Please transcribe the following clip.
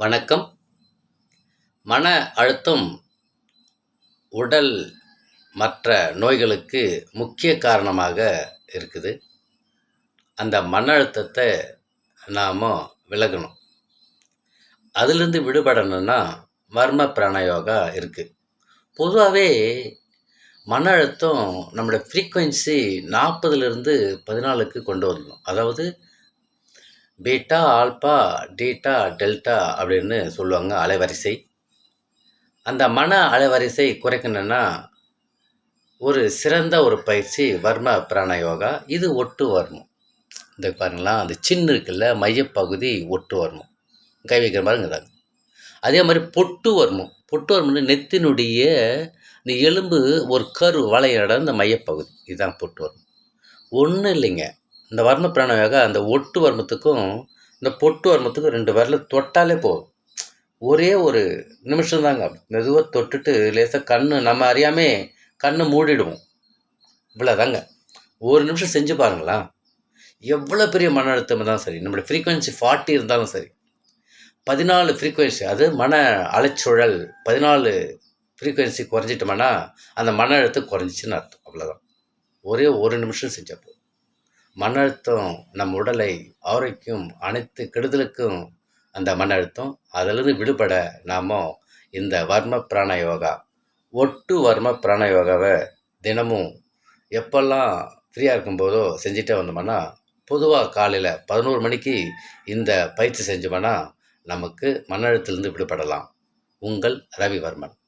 வணக்கம். மன அழுத்தம் உடல் மற்ற நோய்களுக்கு முக்கிய காரணமாக இருக்குது. அந்த மன அழுத்தத்தை நாம் விலகணும். அதிலிருந்து விடுபடணும்னா மர்ம பிராணயோகா இருக்குது பொதுவாகவே மன அழுத்தம் நம்மளோட ஃப்ரீக்குவென்சி நாற்பதுலேருந்து பதினாலுக்கு கொண்டு வரணும். அதாவது பீட்டா ஆல்பா டீட்டா டெல்டா அப்படின்னு சொல்லுவாங்க அலைவரிசை. அந்த மன அலைவரிசை குறைக்கணும்னா ஒரு சிறந்த ஒரு பயிற்சி வர்ம பிராண யோகா இது ஒட்டு வர்மம். இந்த பாருங்களா அந்த சின்ன இருக்குல்ல மையப்பகுதி ஒட்டு வர்மம். கை வைக்கிற மாதிரிங்கிறாங்க அதே மாதிரி பொட்டு வர்மம். பொட்டு வர்மம்னு நெத்தினுடைய இந்த எலும்பு ஒரு கரு வளைய இந்த மையப்பகுதி. இதுதான் பொட்டு வர்மம். ஒன்றும் இல்லைங்க. இந்த வர்ம பிராண யோகா அந்த ஒட்டு வர்மத்துக்கும் இந்த பொட்டு வர்மத்துக்கும் ரெண்டு விரல தொட்டாலே போதும். ஒரே ஒரு நிமிஷம் தாங்க மெதுவாக தொட்டுட்டு லேசாக கண்ணு நம்ம அறியாமே கண்ணை மூடிடுவோம். இவ்வளோதாங்க ஒரு நிமிஷம் செஞ்சு பாருங்களா எவ்வளோ பெரிய மன அழுத்தம் தான் சரி நம்மளோட ஃப்ரீக்குவென்சி ஃபார்ட்டி இருந்தாலும் சரி. பதினாலு ஃப்ரீக்குவென்சி அது மன அலைச்சூழல் பதினாலு ஃப்ரீக்குவென்சி குறைஞ்சிட்டோம்னா அந்த மன அழுத்தம் குறைஞ்சிச்சின்னு அர்த்தம். அவ்வளோதான் ஒரே ஒரு நிமிஷம் செஞ்சப்போ மன அழுத்தம் நம் உடலை ஆரோக்கியம் அனைத்து கெடுதலுக்கும் அந்த மன அழுத்தம் அதிலிருந்து விடுபட நாம் இந்த வர்ம பிராண யோகா. ஒட்டு வர்ம பிராண யோகாவை தினமும் எப்பெல்லாம் ஃப்ரீயாக இருக்கும்போதோ செஞ்சுட்டே வந்தோம்னா பொதுவாக காலையில் பதினோரு மணிக்கு இந்த பயிற்சி செஞ்சோம்னா நமக்கு மன விடுபடலாம். உங்கள் ரவிவர்மன்.